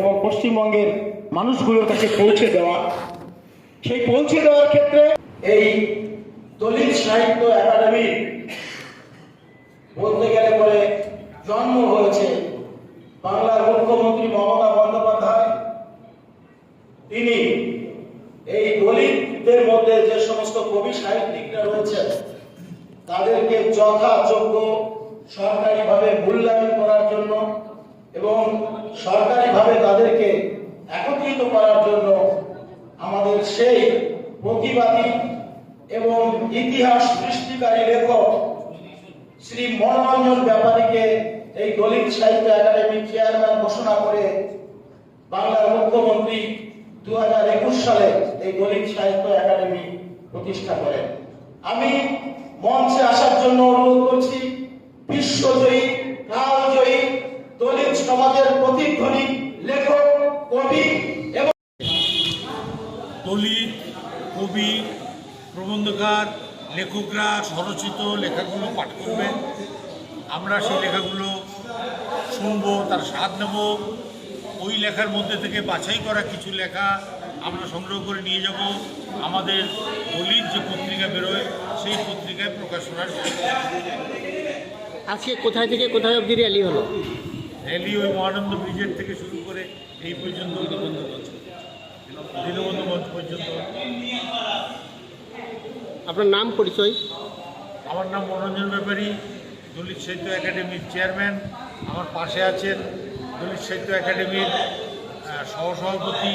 এবং পশ্চিমবঙ্গের মানুষগুলোর কাছে পৌঁছে দেওয়া। সেই পৌঁছে দেওয়ার ক্ষেত্রে এই দলিত সাহিত্য একাডেমি বলতে গেলে পরে জন্ম হয়েছে বাংলার মুখ্যমন্ত্রী মমতা বন্দ্যোপাধ্যায়। তিনি এই দলিতদের মধ্যে যে সমস্ত কবি সাহিত্যিকরা রয়েছেন, তাদেরকে যথাযোগ্য সরকারিভাবে মূল্যায়ন করার জন্য এবং সরকারিভাবে তাদেরকে একত্রিত করার জন্য আমাদের সেই প্রতিবাদী এবং ইতিহাস সৃষ্টিকারী লেখক শ্রী মনোরঞ্জন ব্যাপারীকে এই দলিত সাহিত্য একাডেমির চেয়ারম্যান ঘোষণা করে বাংলার মুখ্যমন্ত্রী দু হাজার একুশ সালে এই দলিত সাহিত্য একাডেমি প্রতিষ্ঠা করেন। আমি মঞ্চে আসার জন্য অনুরোধ করছি, বিশ্বজয়ী, কালজয়ী দলিত সমাজের প্রতিধ্বনি দলিত কবি প্রবন্ধকার লেখকরা স্বরচিত লেখাগুলো পাঠ করবেন। আমরা সেই লেখাগুলো শুনব তার স্বাদ নেব। ওই লেখার মধ্যে থেকে বাছাই করা কিছু লেখা আমরা সংগ্রহ করে নিয়ে যাব। আমাদের দলিত যে পত্রিকা বেরোয় সেই পত্রিকায় প্রকাশ করার আজকে কোথায় থেকে কোথায় অবধি র্যালি হলো? র্যালি ওই মহানন্দ ব্রিজের থেকে শুরু করে এই পর্যন্ত দীনবন্ধু আপনার নাম, পরিচয়? আমার নাম মনোরঞ্জন ব্যাপারী, দলিত সাহিত্য একাডেমির চেয়ারম্যান। আমার পাশে আছেন দলিত সাহিত্য একাডেমির সহসভাপতি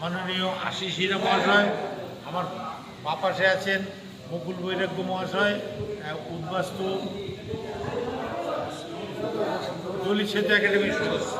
মাননীয় আশিস হীরা মহাশয়। আমার বা পাশে আছেন মুকুল বৈরাগ্য মহাশয় উদ্বাস্তু দলিত সাহিত্য একাডেমির সদস্য।